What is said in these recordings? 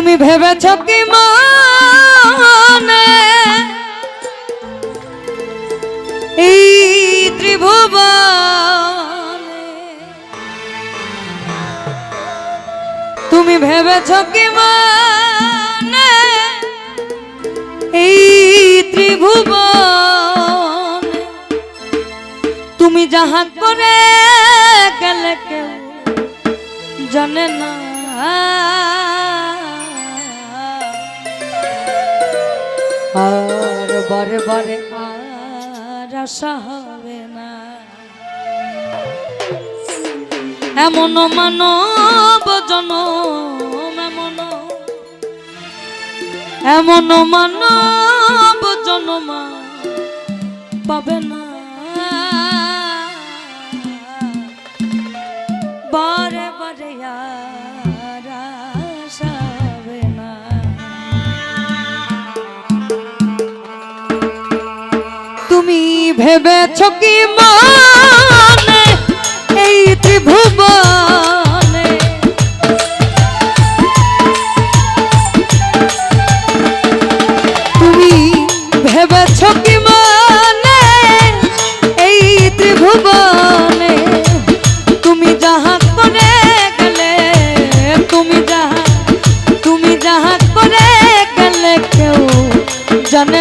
তুমি ভেবেছ কি মানে? তুমি ভেবেছ কি ত্রিভুবনে। তুমি যাহা করে গেলে কেউ জানে না। আর বারে বারে আর আশা হবে না। এমন মানব জনম, এমন এমন মানব জনমা পাবে না। বারে বারে আর তুমি ভেবেছ কি মানে এই ত্রিভুবনে? তুমি ভেবেছ কি মানে এই ত্রিভুবনে? তুমি যাহা করে গেলে, তুমি যাহা তুমি যাহা করে গেলে কেউ জানে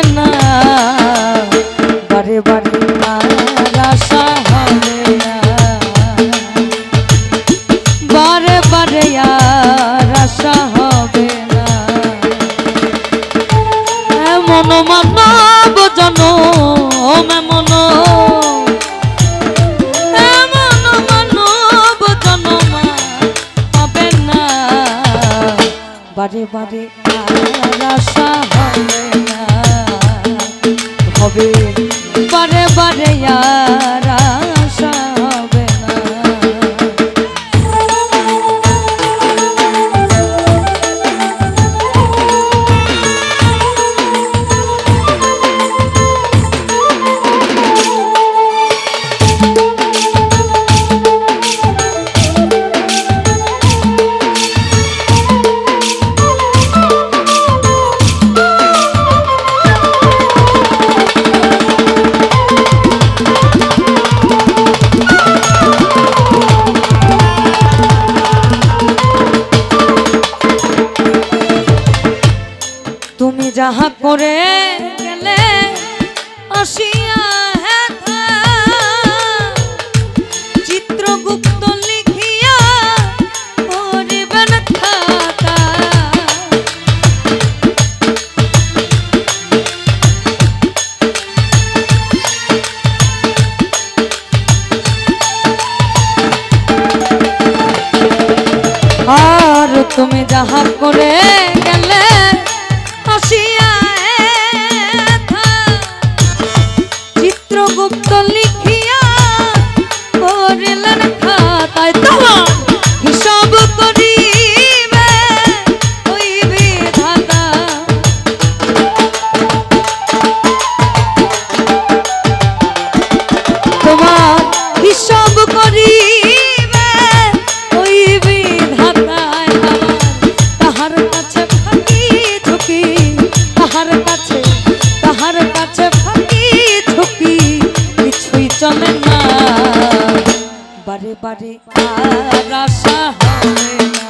বারে বারে আর আশা হবে না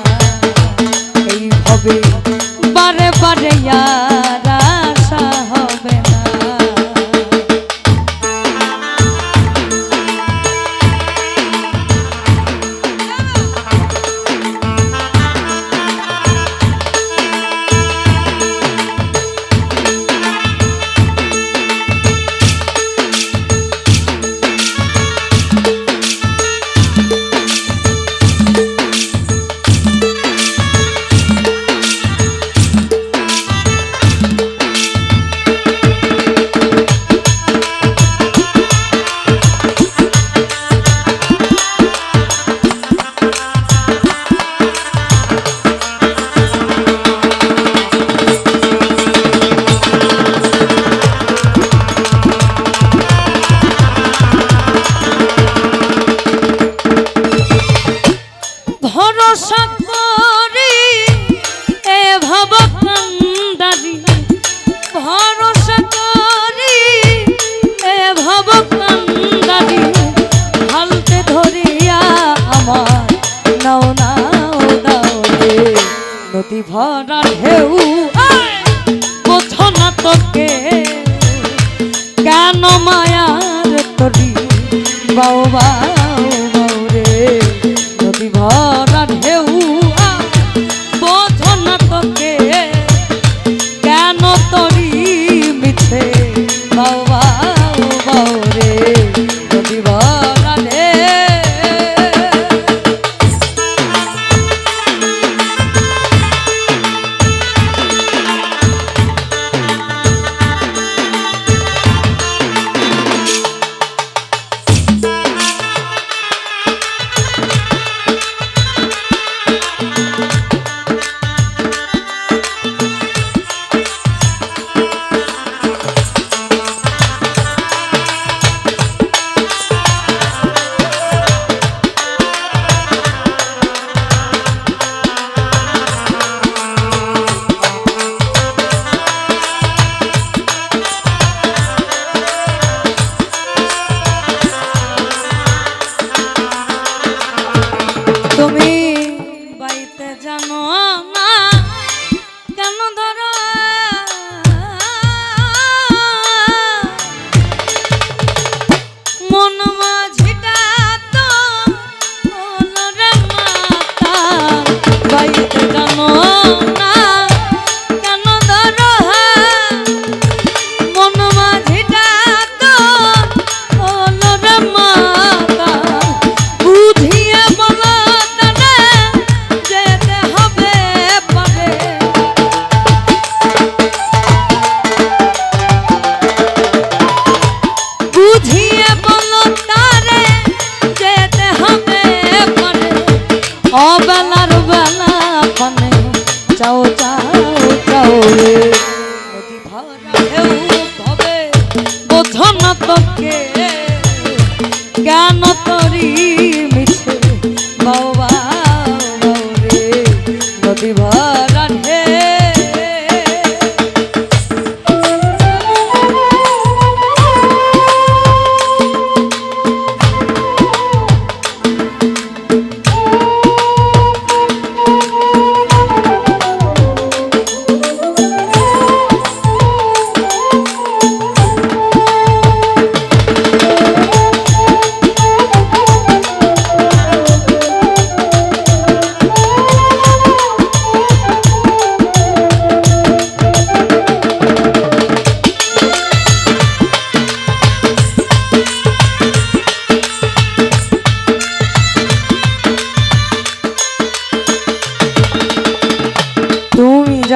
বারে বারে আর ভরা ঢেউ বোঝো না তোকে কেন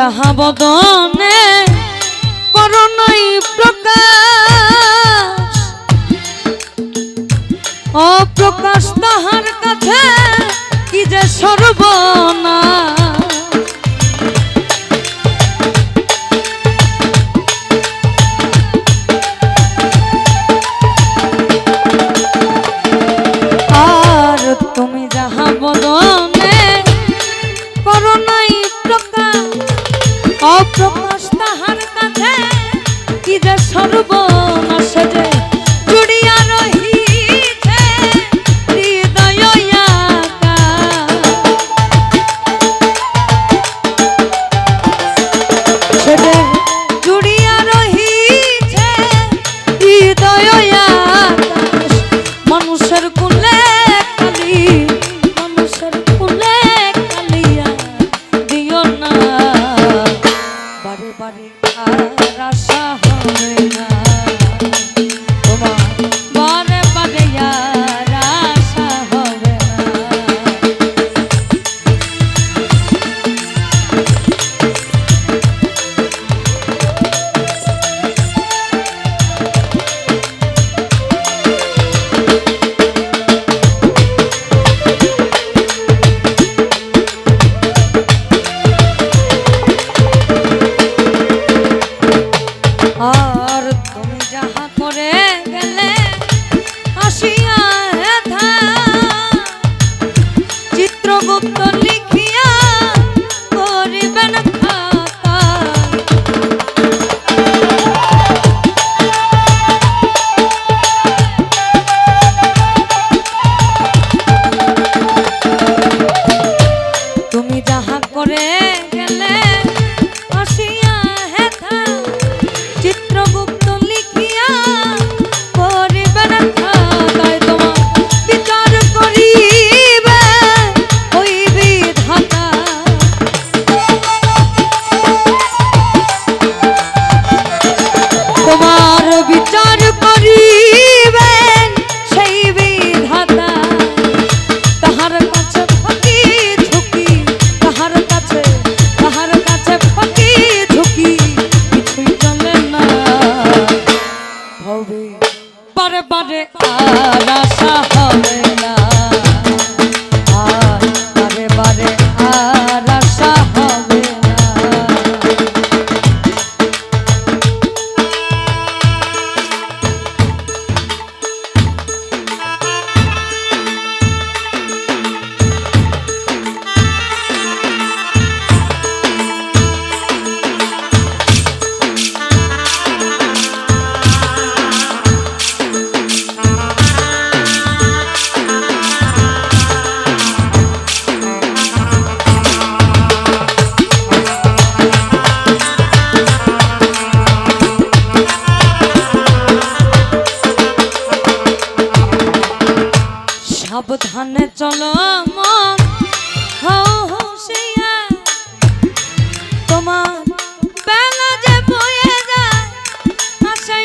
যাহা বদনে করণই প্রকাশ। গুপ্ত লিখিয়া করিবেন জীবনে চলো মন। হৌসিয়া তোমার বেলা যে বয়ে যায় আসে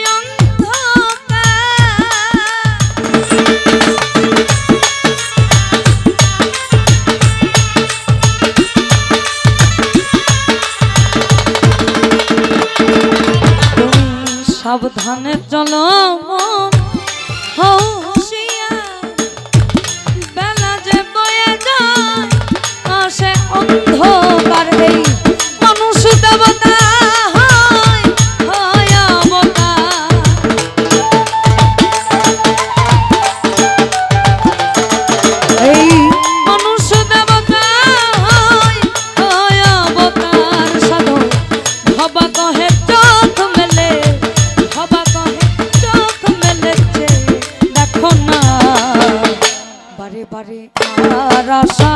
সাবধানে চলো মন। বারে বারে আর আশা